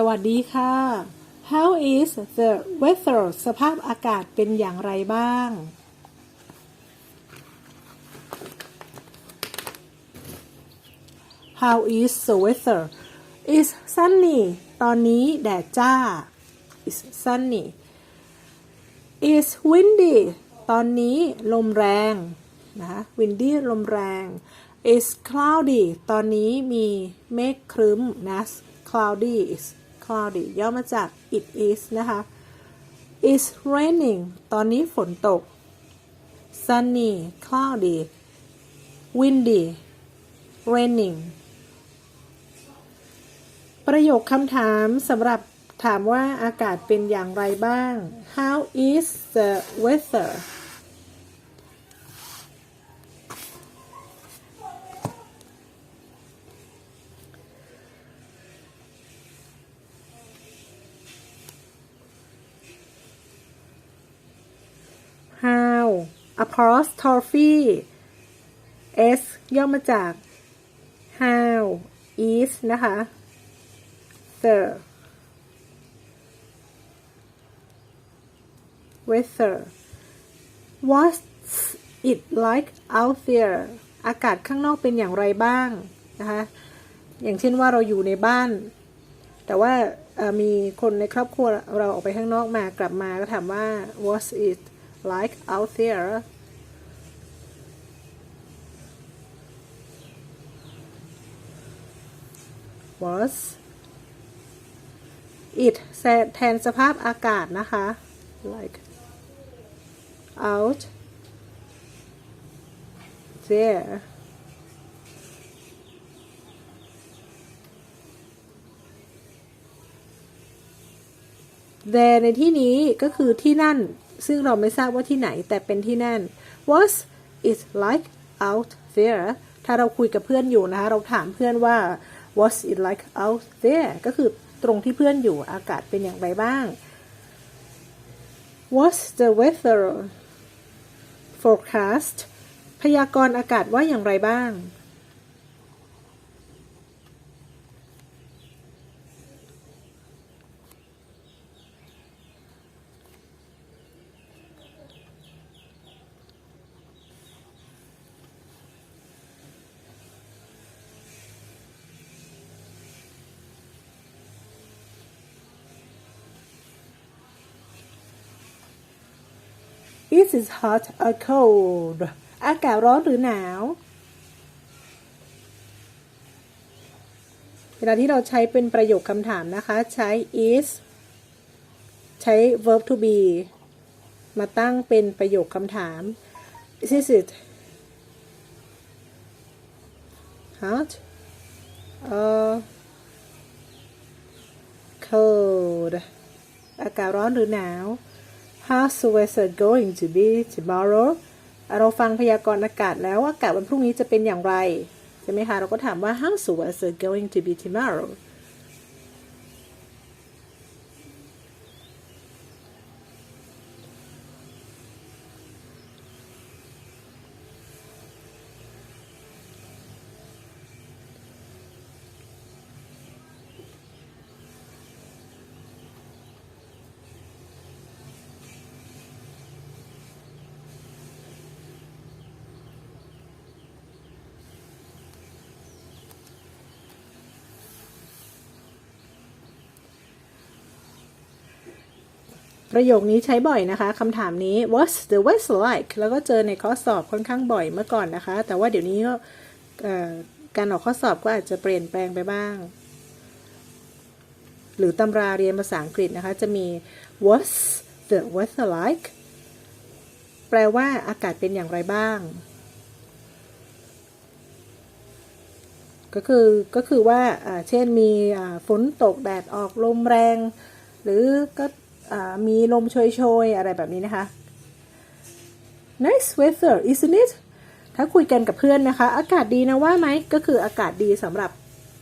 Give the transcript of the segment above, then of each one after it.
สวัสดีค่ะ How is the weather สภาพอากาศเป็นอย่างไรบ้าง How is the weather is sunny ตอนนี้แดดจ้า is sunny is windy ตอนนี้ลมแรงนะ windy ลมแรง is cloudy ตอนนี้มีเมฆครึ้มนะ cloudy is cloudy ย่อมาจาก it is นะคะ is raining ตอนนี้ฝนตก sunny cloudy windy raining ประโยคคำถามสำหรับถามว่าอากาศเป็นอย่างไรบ้าง How is the weather How apostrophe s ย่อมาจาก How is นะคะ the weather what's it like out there อากาศข้างนอกเป็นอย่างไรบ้างนะคะ อย่างเช่นว่าเราอยู่ในบ้าน แต่ว่ามีคนในครอบครัวเราออกไปข้างนอกมากลับมาก็ถามว่า what's it like out there was it แทนสภาพอากาศนะคะ like out there there ในที่นี้ก็คือที่นั่น ซึ่งเราไม่ทราบว่าที่ไหนแต่เป็นที่นั่น was it like out there ถ้าเราคุยกับเพื่อนอยู่นะคะ เราถามเพื่อนว่า was it like out there ก็คือตรงที่เพื่อนอยู่อากาศเป็นอย่างไรบ้าง What's the weather forecast พยากรณ์อากาศว่าอย่างไรบ้าง Is it hot or cold อากาศร้อนหรือหนาว เวลาที่เราใช้เป็นประโยคคำถามนะคะ ใช้ is ใช้ verb to be มาตั้งเป็นประโยคคำถาม Is it hot or cold อากาศร้อนหรือหนาว How's the weather going to be tomorrow เราฟังพยากรณ์อากาศแล้วอากาศวันพรุ่งนี้จะเป็นอย่างไร ใช่ไหมคะ เราก็ถามว่า How's the weather going to be tomorrow ประโยคนี้ใช้บ่อยนะคะคำถามนี้ What's the weather like แล้วก็เจอในข้อสอบค่อนข้างบ่อยเมื่อก่อนนะคะ แต่ว่าเดี๋ยวนี้ก็การออกข้อสอบก็อาจจะเปลี่ยนแปลงไปบ้าง หรือตำราเรียนภาษาอังกฤษนะคะ จะมี What's the weather like แปลว่าอากาศเป็นอย่างไรบ้าง ก็คือก็คือว่าเช่นมีฝนตกแดดออกลมแรง หรือก็ มีลมโชยๆ อะไรแบบนี้นะคะ nice weather isn't it ถ้าคุยกันกับเพื่อนนะคะ อากาศดีนะว่าไหมก็คืออากาศดีสำหรับ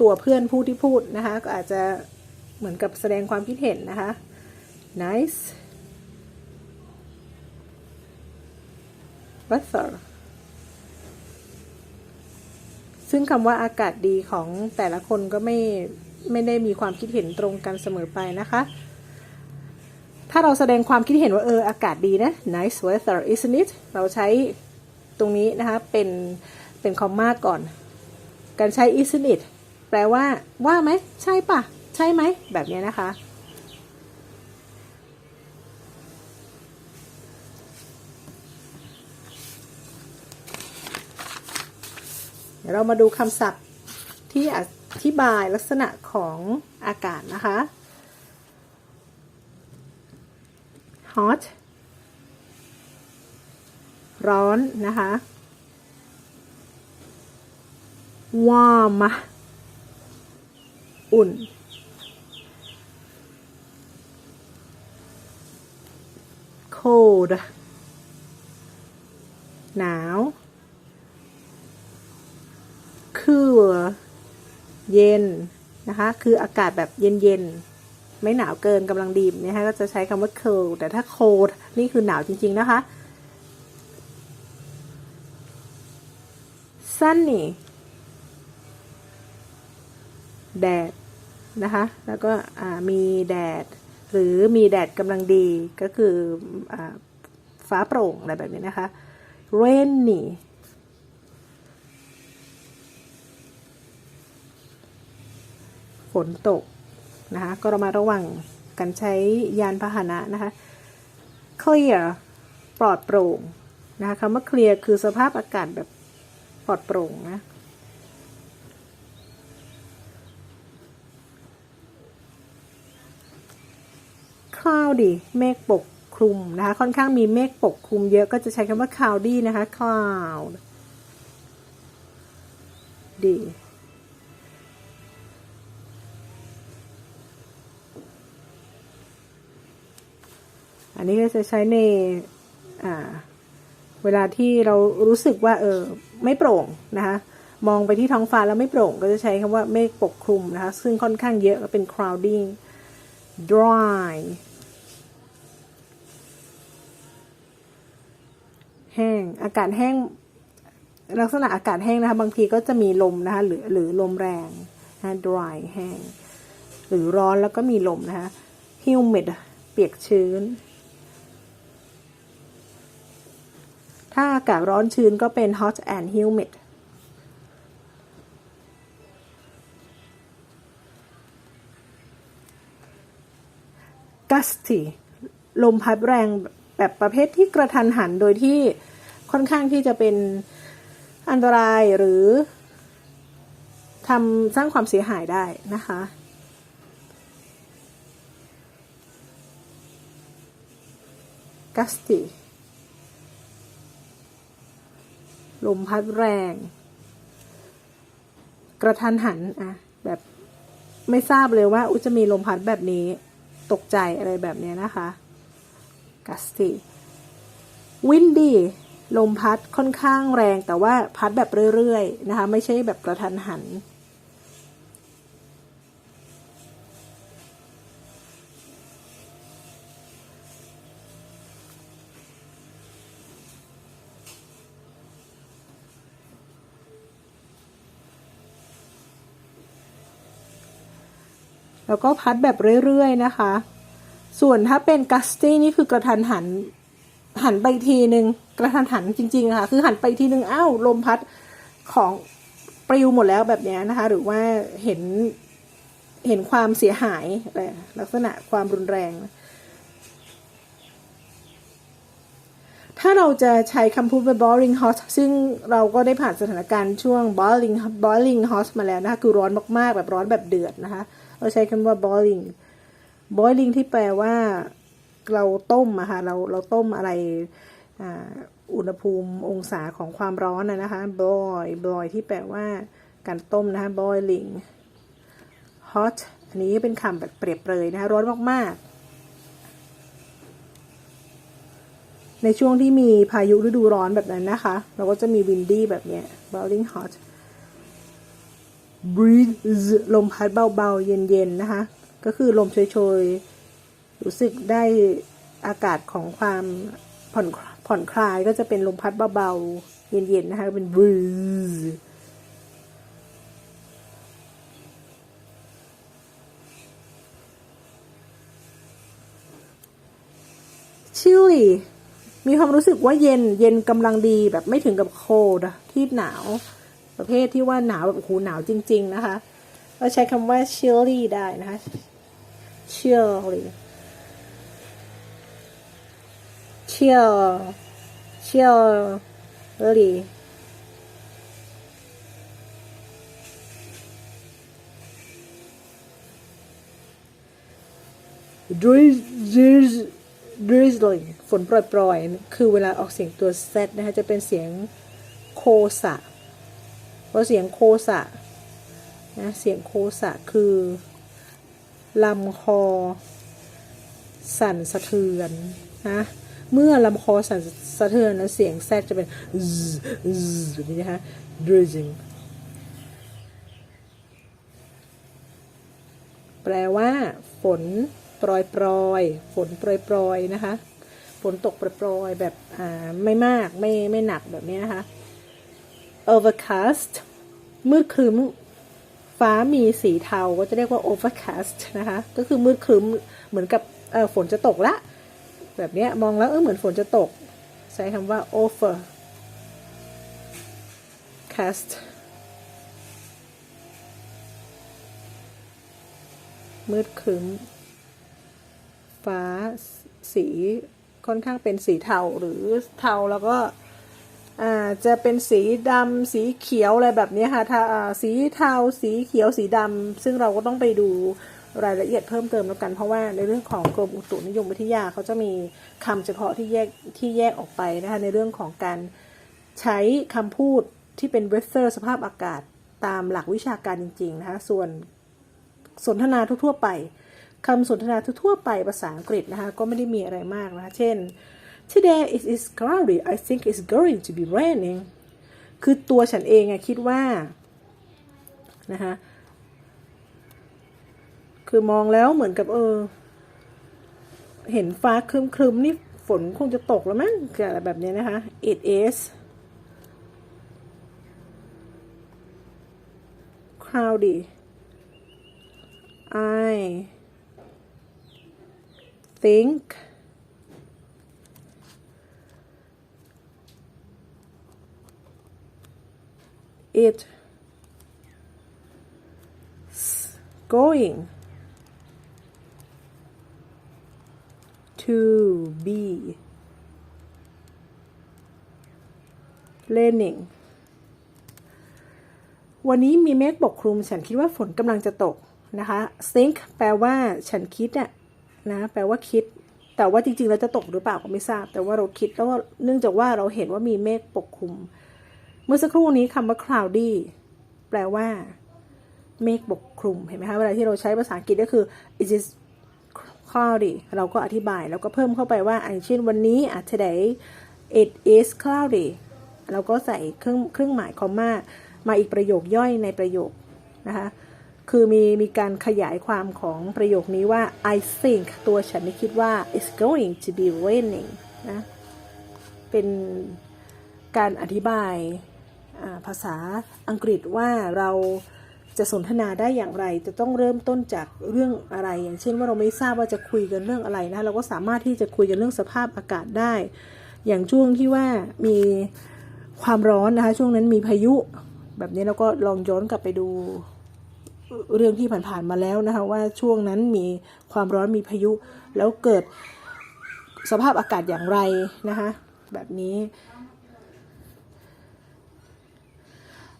ตัวเพื่อนผู้ที่พูดนะคะ ก็อาจจะเหมือนกับแสดงความคิดเห็นนะคะ nice weather ซึ่งคำว่าอากาศดีของแต่ละคนก็ไม่ไม่ได้มีความคิดเห็นตรงกันเสมอไปนะคะ ถ้าเราแสดงความคิดเห็นว่าเอออากาศดีนะ nice weather isn't it เราใช้ตรงนี้นะคะ เป็น เป็นคอมมาก่อน การใช้ isn't it แปลว่า ว่าไหม ใช่ปะใช่ไหม แบบนี้นะคะ เดี๋ยวเรามาดูคำศัพท์ที่อธิบายลักษณะของอากาศนะคะ hot ร้อนนะคะ warm อุ่น cold หนาว cool เย็นนะคะ คืออากาศแบบเย็นๆ ไม่หนาวเกินกำลังดีนะคะก็จะใช้คำว่า cold แต่ถ้า cold นี่คือหนาวจริง ๆ นะคะ sunny แดดนะคะ แล้วก็มีแดด หรือมีแดดกำลังดีก็คืออฟ้าโปร่งอะไรแบบนี้นะคะ rainy ฝนตก นะคะก็เรามาระวังการใช้ยานพาหนะนะคะ clear ปลอดโปร่งนะคะคำว่า clear คือสภาพอากาศแบบปลอดโปร่งนะ cloudy เมฆปกคลุมนะคะค่อนข้างมีเมฆปกคลุมเยอะก็จะใช้คำว่า cloudy นะคะ cloud ดี อันนี้ก็จะใช้ในเวลาที่เรารู้สึกว่าเออไม่โปร่งนะคะมองไปที่ท้องฟ้าแล้วไม่โปร่งก็จะใช้คำว่าเมฆปกคลุมนะคะ ซึ่งค่อนข้างเยอะก็เป็น crowding dry แห้ง อากาศแห้ง ลักษณะอากาศแห้งนะคะ บางทีก็จะมีลมนะคะ หรือหรือลมแรงนะ dry แห้ง หรือร้อนแล้วก็มีลมนะคะ humid เปียกชื้น ถ้าอากาศร้อนชื้นก็เป็น hot and humid gusty ลมพัดแรงแบบประเภทที่กระทันหันโดยที่ค่อนข้างที่จะเป็นอันตรายหรือทำสร้างความเสียหายได้นะคะ gusty ลมพัดแรง กระทันหันอะแบบไม่ทราบเลยว่าอุจะมีลมพัดแบบนี้ ตกใจอะไรแบบนี้นะคะกัสตีวินดีลมพัดค่อนข้างแรงแต่ว่าพัดแบบเรื่อยๆนะคะ ไม่ใช่แบบกระทันหัน แล้วก็พัดแบบเรื่อยๆนะคะ ส่วนถ้าเป็นกัสตี้นี่คือกระทันหันหันไปทีหนึ่งกระทันหันจริงๆค่ะ คือหันไปทีหนึ่งอ้าวลมพัดของปลิวหมดแล้วแบบนี้นะคะ หรือว่าเห็นเห็นความเสียหายอะไรลักษณะความรุนแรง ถ้าเราจะใช้คำพูดว่า boiling hot ซึ่งเราก็ได้ผ่านสถานการณ์ช่วง boiling boiling hot มาแล้วนะคะ คือร้อนมากๆ แบบร้อนแบบเดือดนะคะ เราใช้คำว่า boiling boiling ที่แปลว่าเราต้มอะค่ะเราเราต้มอะไรอุณหภูมิองศาของความร้อนนะคะ boil boil ที่แปลว่าการต้มนะคะ boiling hot อันนี้เป็นคำแบบเปรียบเปรยนะคะร้อนมากๆ ในช่วงที่มีพายุฤดูร้อนแบบนั้นนะคะ เราก็จะมี windy แบบเนี้ย boiling hot breeze ลมพัดเบาๆ เย็นๆ นะคะ ก็คือลมเฉยๆ รู้สึกได้อากาศของความผ่อนผ่อนคลายก็จะเป็นลมพัดเบาๆ เย็นๆ นะคะ เป็น breeze ชิลลี่มีความรู้สึกว่าเย็นเย็นกำลังดีแบบไม่ถึงกับโคดที่หนาว ประเภทที่ว่าหนาวแบบโอ้โหหนาวจริง ๆ นะคะเราใช้คำว่า chilly ได้นะคะ chilly chill chilly drizzle drizzling ฝนปล่อยๆ คือเวลาออกเสียงตัว z นะคะจะเป็นเสียงโคสะ เพราะเสียงโคสะนะเสียงโคสะคือลำคอ สั่นสะเทือนนะเมื่อลำคอสั่นสะเทือนแล้วเสียงแซดจะเป็นแบบนี้นะคะ drizzling แปลว่าฝนโปรยโปรยฝนโปรยโปรยนะคะ ฝนตกโปรยโปรยแบบอ่าไม่มากไม่ไม่หนักแบบนี้นะคะ overcast มืดครึ้ม ฟ้ามีสีเทาก็จะเรียกว่า overcast นะคะ ก็คือมืดครึ้มเหมือนกับฝนจะตกละ แบบนี้มองแล้วเออเหมือนฝนจะตก ใช้คำว่า overcast มืดครึ้ม ฟ้าสีค่อนข้างเป็นสีเทาหรือเทาแล้วก็ จะเป็นสีดำสีเขียวอะไรแบบนี้ค่ะถ้าสีเทาสีเขียวสีดำซึ่งเราก็ต้องไปดูรายละเอียดเพิ่มเติมแล้วกัน เพราะว่าในเรื่องของกรมอุตุนิยมวิทยาเขาจะมีคำเฉพาะที่แยกที่แยกออกไปนะคะในเรื่องของการใช้คำพูดที่เป็น weather สภาพอากาศตามหลักวิชาการจริงๆนะคะส่วนสนทนาทั่วๆไปคำสนทนาทั่วๆไปภาษาอังกฤษนะคะก็ไม่ได้มีอะไรมากนะคะเช่น today it is cloudy I think it's going to be raining คือตัวฉันเองอะคิดว่า นะคะคือมองแล้วเหมือนกับเออ เห็นฟ้าครึมๆนี่ฝนคงจะตกแล้วมั้งอะไรแบบนี้นะคะ it is cloudy I think it s going to be raining วันนี้มีเมฆปกคลุม ฉันคิดว่าฝนกำลังจะตกนะคะ think แปลว่าฉันคิดอะนะแปลว่าคิด แต่ว่าจริงๆ แล้วจะตกหรือเปล่าก็ไม่ทราบ แต่ว่าเราคิดแล้วว่าเนื่องจากว่าเราเห็นว่ามีเมฆปกคลุม มื่อสักครู่นี้คำว่า cloudy แปลว่า เมฆปกคลุมเห็นไหมคะเวลาที่เราใช้ภาษาอังกฤษก็คือ it is cloudy เราก็อธิบายแล้วก็เพิ่มเข้าไปว่าอย่างเช่นวันนี้อะ today it is cloudy เราก็ใส่เครื่องเครื่องหมายคอมมามาอีกประโยคย่อยในประโยคนะคะคือมีมีการขยายความของประโยคนี้ว่า I think ตัวฉันนี่คิดว่า it's going to be raining นะ เป็นการอธิบาย ภาษาอังกฤษว่าเราจะสนทนาได้อย่างไร จะต้องเริ่มต้นจากเรื่องอะไร อย่างเช่นว่าเราไม่ทราบว่าจะคุยกันเรื่องอะไรนะเราก็สามารถที่จะคุยกันเรื่องสภาพอากาศได้ อย่างช่วงที่ว่ามีความร้อนนะคะช่วงนั้นมีพายุ แบบนี้เราก็ลองย้อนกลับไปดูเรื่องที่ผ่านๆมาแล้วนะคะว่าช่วงนั้นมีความร้อนมีพายุ แล้วเกิดสภาพอากาศอย่างไรนะคะแบบนี้อ่า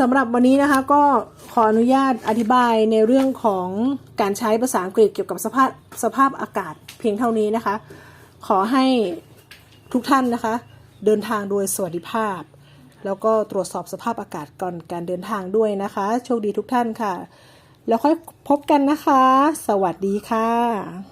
สำหรับวันนี้นะคะก็ขออนุญาตอธิบายในเรื่องของการใช้ภาษาอังกฤษเกี่ยวกับสภาพสภาพอากาศเพียงเท่านี้นะคะ ขอให้ทุกท่านนะคะ เดินทางโดยสวัสดิภาพ แล้วก็ตรวจสอบสภาพอากาศก่อนการเดินทางด้วยนะคะ โชคดีทุกท่านค่ะ แล้วค่อยพบกันนะคะ สวัสดีค่ะ